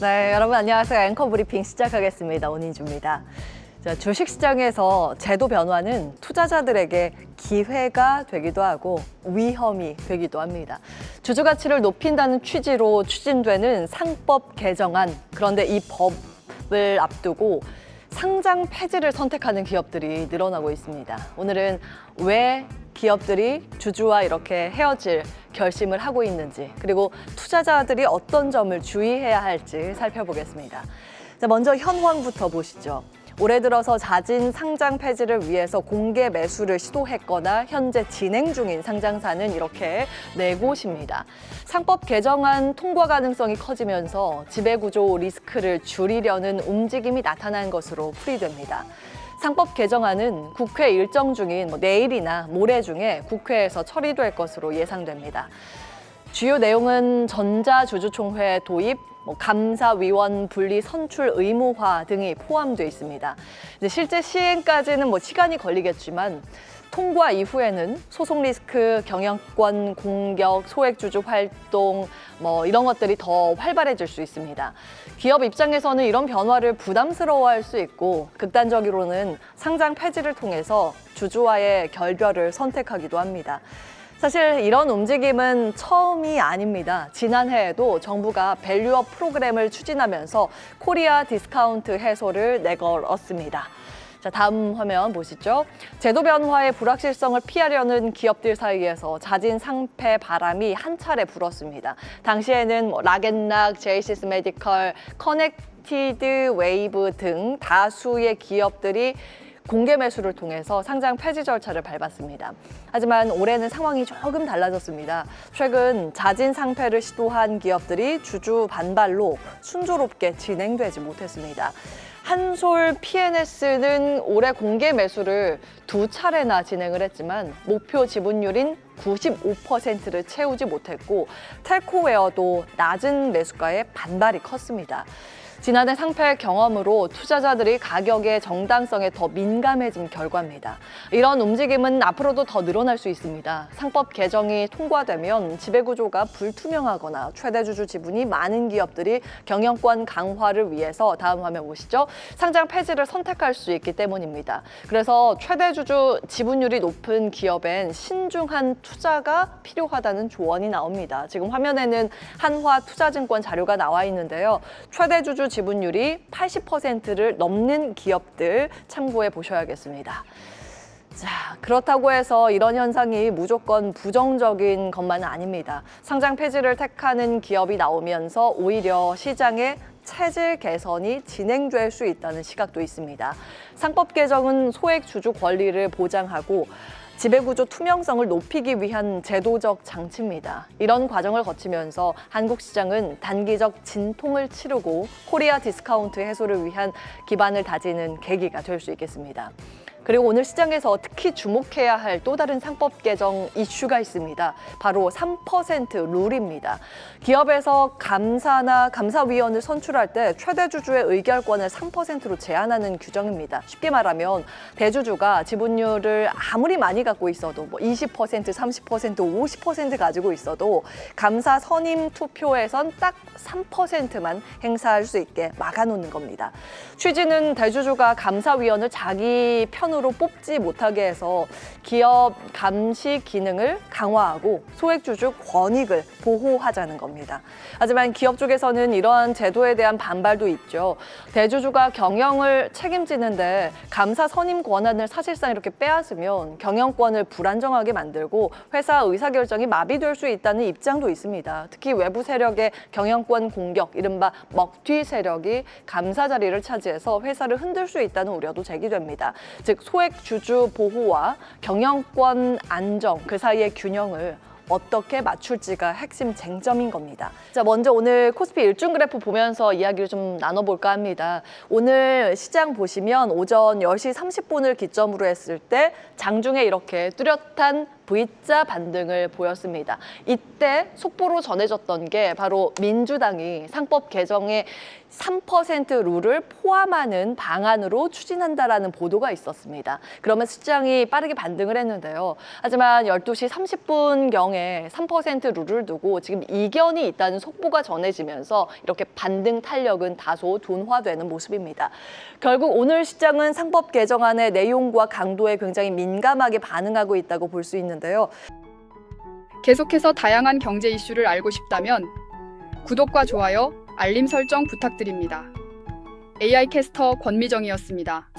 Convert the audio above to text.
네, 여러분 안녕하세요. 앵커 브리핑 시작하겠습니다. 온인주입니다. 자, 주식시장에서 제도 변화는 투자자들에게 기회가 되기도 하고 위험이 되기도 합니다. 주주 가치를 높인다는 취지로 추진되는 상법 개정안. 그런데 이 법을 앞두고 상장 폐지를 선택하는 기업들이 늘어나고 있습니다. 오늘은 왜 기업들이 주주와 이렇게 헤어질 결심을 하고 있는지 그리고 투자자들이 어떤 점을 주의해야 할지 살펴보겠습니다. 자, 먼저 현황부터 보시죠. 올해 들어서 자진 상장 폐지를 위해서 공개 매수를 시도했거나 현재 진행 중인 상장사는 이렇게 네 곳입니다. 상법 개정안 통과 가능성이 커지면서 지배구조 리스크를 줄이려는 움직임이 나타난 것으로 풀이됩니다. 상법 개정안은 국회 일정 중인 뭐 내일이나 모레 중에 국회에서 처리될 것으로 예상됩니다. 주요 내용은 전자주주총회 도입, 뭐 감사위원 분리 선출 의무화 등이 포함되어 있습니다. 실제 시행까지는 뭐 시간이 걸리겠지만 통과 이후에는 소송 리스크, 경영권 공격, 소액 주주 활동 뭐 이런 것들이 더 활발해질 수 있습니다. 기업 입장에서는 이런 변화를 부담스러워할 수 있고 극단적으로는 상장 폐지를 통해서 주주와의 결별을 선택하기도 합니다. 사실 이런 움직임은 처음이 아닙니다. 지난해에도 정부가 밸류업 프로그램을 추진하면서 코리아 디스카운트 해소를 내걸었습니다. 자, 다음 화면 보시죠. 제도 변화의 불확실성을 피하려는 기업들 사이에서 자진 상패 바람이 한 차례 불었습니다. 당시에는 뭐 락앤락, 제이시스 메디컬, 커넥티드 웨이브 등 다수의 기업들이 공개 매수를 통해서 상장 폐지 절차를 밟았습니다. 하지만 올해는 상황이 조금 달라졌습니다. 최근 자진 상패를 시도한 기업들이 주주 반발로 순조롭게 진행되지 못했습니다. 한솔 PNS는 올해 공개 매수를 두 차례나 진행을 했지만 목표 지분율인 95%를 채우지 못했고 텔코웨어도 낮은 매수가에 반발이 컸습니다. 지난해 상패 경험으로 투자자들이 가격의 정당성에 더 민감해진 결과입니다. 이런 움직임은 앞으로도 더 늘어날 수 있습니다. 상법 개정이 통과되면 지배구조가 불투명하거나 최대주주 지분이 많은 기업들이 경영권 강화를 위해서 다음 화면 보시죠. 상장 폐지를 선택할 수 있기 때문입니다. 그래서 최대주주 지분율이 높은 기업엔 신중한 투자가 필요하다는 조언이 나옵니다. 지금 화면에는 한화 투자증권 자료가 나와 있는데요. 최대주주 지분율이 80%를 넘는 기업들 참고해 보셔야겠습니다. 자, 그렇다고 해서 이런 현상이 무조건 부정적인 것만은 아닙니다. 상장 폐지를 택하는 기업이 나오면서 오히려 시장의 체질 개선이 진행될 수 있다는 시각도 있습니다. 상법 개정은 소액 주주 권리를 보장하고 지배구조 투명성을 높이기 위한 제도적 장치입니다. 이런 과정을 거치면서 한국 시장은 단기적 진통을 치르고 코리아 디스카운트 해소를 위한 기반을 다지는 계기가 될 수 있겠습니다. 그리고 오늘 시장에서 특히 주목해야 할 또 다른 상법 개정 이슈가 있습니다. 바로 3% 룰입니다. 기업에서 감사나 감사위원을 선출할 때 최대 주주의 의결권을 3%로 제한하는 규정입니다. 쉽게 말하면 대주주가 지분율을 아무리 많이 갖고 있어도 뭐 20%, 30%, 50% 가지고 있어도 감사 선임 투표에선 딱 3%만 행사할 수 있게 막아놓는 겁니다. 취지는 대주주가 감사위원을 자기 편으로 뽑지 못하게 해서 기업 감시 기능을 강화하고 소액주주 권익을 보호하자는 겁니다. 하지만 기업 쪽에서는 이러한 제도에 대한 반발도 있죠. 대주주가 경영을 책임지는데 감사 선임 권한을 사실상 이렇게 빼앗으면 경영권을 불안정하게 만들고 회사 의사결정이 마비될 수 있다는 입장도 있습니다. 특히 외부 세력의 경영권 공격, 이른바 먹튀 세력이 감사 자리를 차지해서 회사를 흔들 수 있다는 우려도 제기됩니다. 즉 소액 주주 보호와 경영권 안정 그 사이의 균형을 어떻게 맞출지가 핵심 쟁점인 겁니다. 자, 먼저 오늘 코스피 일중 그래프 보면서 이야기를 좀 나눠볼까 합니다. 오늘 시장 보시면 오전 10시 30분을 기점으로 했을 때 장중에 이렇게 뚜렷한 V자 반등을 보였습니다. 이때 속보로 전해졌던 게 바로 민주당이 상법 개정에 3% 룰을 포함하는 방안으로 추진한다라는 보도가 있었습니다. 그러면 시장이 빠르게 반등을 했는데요. 하지만 12시 30분경에 3% 룰을 두고 지금 이견이 있다는 속보가 전해지면서 이렇게 반등 탄력은 다소 둔화되는 모습입니다. 결국 오늘 시장은 상법 개정안의 내용과 강도에 굉장히 민감하게 반응하고 있다고 볼 수 있는데요. 계속해서 다양한 경제 이슈를 알고 싶다면 구독과 좋아요, 알림 설정 부탁드립니다. AI 캐스터 권미정이었습니다.